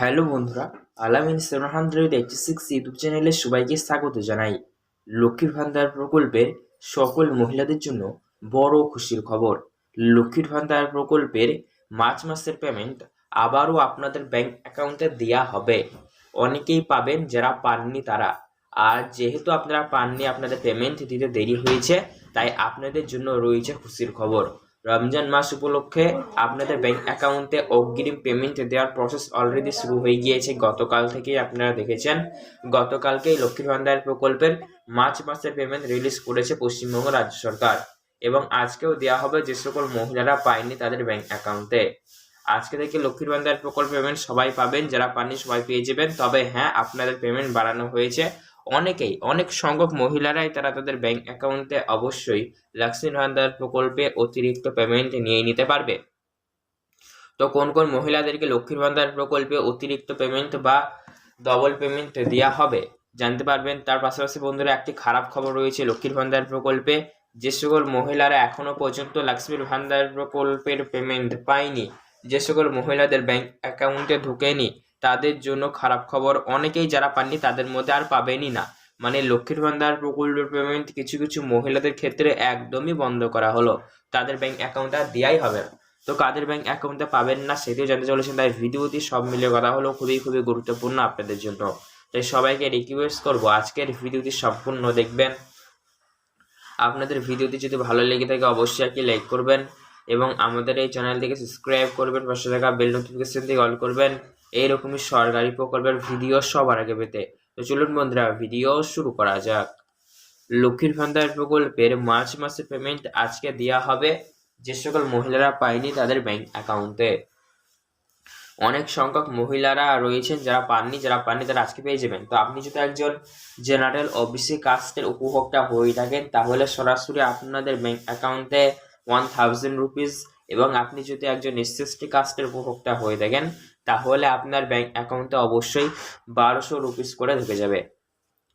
Hello বন্ধুরা, Alamin seven hundred eighty six YouTube চ্যানেলে সবাইকে স্বাগত জানাই। লক্ষ্মীর ভান্ডার প্রকল্পের সকল মহিলাদের জন্য বড় খুশির খবর। লক্ষ্মীর ভান্ডার প্রকল্পের মার্চ মাসের পেমেন্ট আবারও আপনাদের ব্যাংক অ্যাকাউন্টে দেওয়া হবে। অনেকেই পাবেন, যারা পাননি তারা। আর যেহেতু আপনারা পাননি, আপনাদের পেমেন্ট দিতে দেরি হয়েছে, তাই আপনাদের জন্য রয়েছে খুশির খবর। রমজান মাস উপলক্ষে আপনাদের ব্যাংক অ্যাকাউন্টে অগ্রিম পেমেন্ট দেওয়ার প্রসেস অলরেডি শুরু হয়ে গিয়েছে। গতকাল থেকেই আপনারা দেখেছেন, গতকালকেই লক্ষ্মীর ভান্ডার প্রকল্পের মার্চ মাসের পেমেন্ট রিলিজ করেছে পশ্চিমবঙ্গ রাজ্য সরকার এবং আজকেও দেওয়া হবে যে সকল মহিলারা পায়নি তাদের ব্যাংক অ্যাকাউন্টে আজকে থেকে লক্ষ্মীর ভান্ডার প্রকল্প পেমেন্ট সবাই পাবেন, যারা পাননি সবাই পেয়ে যাবেন। তবে হ্যাঁ আপনাদের পেমেন্ট বাড়ানো হয়েছে। অনেকেই, অনেক সংখ্যক মহিলারাই তারা তাদের ব্যাংক অ্যাকাউন্টে অবশ্যই লক্ষ্মীর ভান্ডার প্রকল্পে অতিরিক্ত পেমেন্ট নিয়ে নিতে পারবে। তো কোন কোন মহিলাদেরকে লক্ষ্মীর ভান্ডার প্রকল্পে অতিরিক্ত পেমেন্ট বা ডবল পেমেন্ট দেওয়া হবে জানতে পারবেন। তার পাশাপাশি বন্ধুরা একটি খারাপ খবর রয়েছে লক্ষ্মীর ভান্ডার প্রকল্পে। যে সকল মহিলারা এখনও পর্যন্ত লক্ষ্মীর ভান্ডার প্রকল্পের পেমেন্ট পায়নি, যে সকল মহিলাদের ব্যাংক অ্যাকাউন্টে ঢুকেনি তাদের জন্য খারাপ খবর। অনেকেই যারা পাননি তাদের মধ্যে আর পাবেনই না। মানে লক্ষ্মীর ভান্ডার প্রকল্পের পেমেন্ট কিছু কিছু মহিলাদের ক্ষেত্রে একদমই বন্ধ করা হলো। তাদের ব্যাংক অ্যাকাউন্ট আর দেওয়াই হবে না। তো কাদের ব্যাংক অ্যাকাউন্টে পাবেন না সেটিও জানতে চলেছেন। তাই ভিডিওটি সব মিলিয়ে কথা হলো খুবই খুবই গুরুত্বপূর্ণ আপনাদের জন্য। তাই সবাইকে রিকোয়েস্ট করব আজকের ভিডিওটি সম্পূর্ণ দেখবেন। আপনাদের ভিডিওটি যদি ভালো লেগে থাকে অবশ্যই একটি লাইক করবেন এবং আমাদের এই চ্যানেলটিকে সাবস্ক্রাইব করবেন, পাশে থাকা বেল নোটিফিকেশন থেকে অল করবেন। এইরকমই সরকারি প্রকল্পের ভিডিও সবার আগে পেতে। তো চলুন বন্ধুরা ভিডিও শুরু করা যাক। লক্ষ্মীর ভান্ডার প্রকল্পের মার্চ মাসের পেমেন্ট আজকে দেওয়া হবে। যে সকল মহিলারা পায়নি তাদের ব্যাংক অ্যাকাউন্টে অনেক সংখ্যক মহিলারা রয়েছেন, যারা পাননি যারা পাননি তারা আজকে পেয়ে যাবেন। তো আপনি যদি একজন জেনারেল ওবিসি কাস্টের উপভোক্তা হয়ে থাকেন, তাহলে সরাসরি আপনাদের ব্যাংক অ্যাকাউন্টে ওয়ান থাউজেন্ড রুপিস এবং আপনি যদি একজন এসএসটি কাস্টের উপভোক্তা হয়ে থাকেন তাহলে আপনার ব্যাংক অ্যাকাউন্টে অবশ্যই বারোশো রুপিস করে ঢুকে যাবে।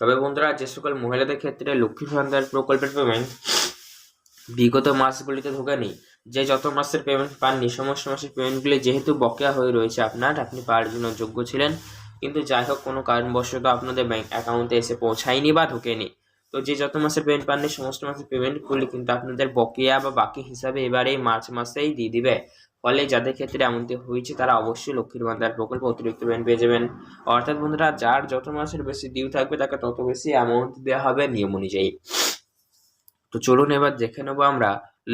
তবে বন্ধুরা, যে সকল মহিলাদের ক্ষেত্রে লক্ষ্মী ভান্ডার প্রকল্পের পেমেন্ট বিগত মাসগুলিতে ঢোকেনি, যে যত মাসের পেমেন্ট পাননি, সমস্ত মাসের পেমেন্টগুলি যেহেতু বকেয়া হয়ে রয়েছে আপনার, আপনি পাওয়ার জন্য যোগ্য ছিলেন। কিন্তু যাই হোক, কোনো কারণবশত আপনাদের ব্যাংক অ্যাকাউন্টে এসে পৌঁছায়নি বা ঢোকেনি। তো যে যত মাসের পেমেন্ট পাননি, সমস্ত মাসের করলে কিন্তু আপনাদের বকেয়া বা বাকি হিসাবে এবারে এই মার্চ মাসেই দিয়ে দিবে। ফলে যাদের ক্ষেত্রে এমনটি হয়েছে, তারা অবশ্যই লক্ষ্মীর ভান্ডার প্রকল্প অতিরিক্ত পেমেন্ট পেয়ে যাবেন। অর্থাৎ বন্ধুরা, যার যত মাসের বেশি ডিউ থাকবে, তাকে তত বেশি অ্যামাউন্ট দেওয়া হবে নিয়ম অনুযায়ী। তো চলুন এবার দেখে নেব আমরা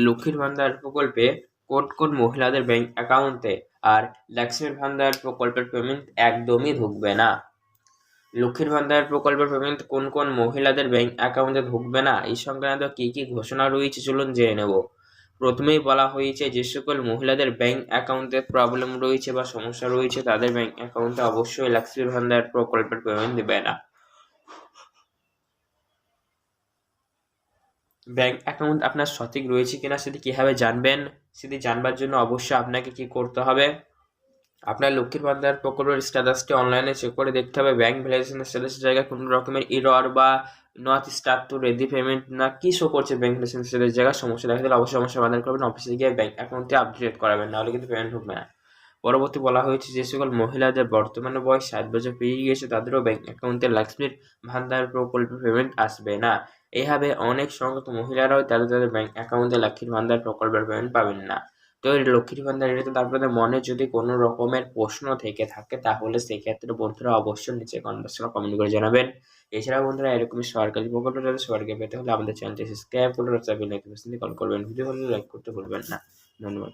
লক্ষ্মীর ভান্ডার প্রকল্পে কোন কোন মহিলাদের ব্যাংক অ্যাকাউন্টে আর লক্ষ্মীর ভান্ডার প্রকল্পের পেমেন্ট একদমই ঢুকবে না। লক্ষ্মীর ভান্ডার প্রকল্পের পেমেন্ট কোন কোন মহিলাদের ব্যাংক অ্যাকাউন্টে ঢুকবে না? এই সংক্রান্ত কী কী ঘোষণা রয়েছে চলুন জেনে নেব। প্রথমেই বলা হয়েছে, যে সকল মহিলাদের ব্যাংক অ্যাকাউন্টে প্রবলেম রয়েছে বা সমস্যা রয়েছে, তাদের ব্যাংক অ্যাকাউন্টে অবশ্যই লক্ষ্মীর ভান্ডার প্রকল্পের পেমেন্ট দেবে না। ব্যাংক অ্যাকাউন্ট আপনার সঠিক রয়েছে কিনা সেটি কীভাবে জানবেন? সেটি জানবার জন্য অবশ্যই আপনাকে কি করতে হবে? আপনার লক্ষ্মীর ভান্ডার প্রকল্পের স্ট্যাটাসটি অনলাইনে চেক করে দেখতে হবে। ব্যাংক ভ্যালিডেশনের স্ট্যাটাসের জায়গায় কোনো রকমের ইরর বা not start to ready payment না কি শো করছে ব্যাংক ভ্যালিডেশন স্ট্যাটাসের জায়গায়, সমস্যা দেখা দিলে অবশ্যই সমস্যা সমাধান করবেন। অফিসে গিয়ে ব্যাংক অ্যাকাউন্টে আপডেট করাবেন, নাহলে কিন্তু পেমেন্ট ঢুকবে না। পরবর্তী বলা হয়েছে যে, সকল মহিলাদের বর্তমানে বয়স ষাট বছর পেরিয়ে গিয়েছে, তাদেরও ব্যাংক অ্যাকাউন্টে লক্ষ্মীর ভান্ডার প্রকল্পে পেমেন্ট আসবে না। এভাবে অনেক সংখ্যক মহিলারাও তাদের তাদের ব্যাংক অ্যাকাউন্টে লক্ষ্মীর ভান্ডার প্রকল্পের পেমেন্ট পাবেন না। তো লক্ষ্মীর ভান্ডার এটা আপনাদের মনে যদি কোনো রকমের প্রশ্ন থেকে থাকে, তাহলে সেক্ষেত্রে বন্ধুরা অবশ্যই নিচে কমেন্ট কমেন্ট করে জানাবেন। এছাড়া বন্ধুরা এরকমই সরকারি প্রকল্প যাতে সরকারি পেতে হলে আমাদের চ্যানেলটি সাবস্ক্রাইব করে নোটিফিকেশন কল করবেন ভিডিও হলে লাইক করতে ভুলবেন না। ধন্যবাদ।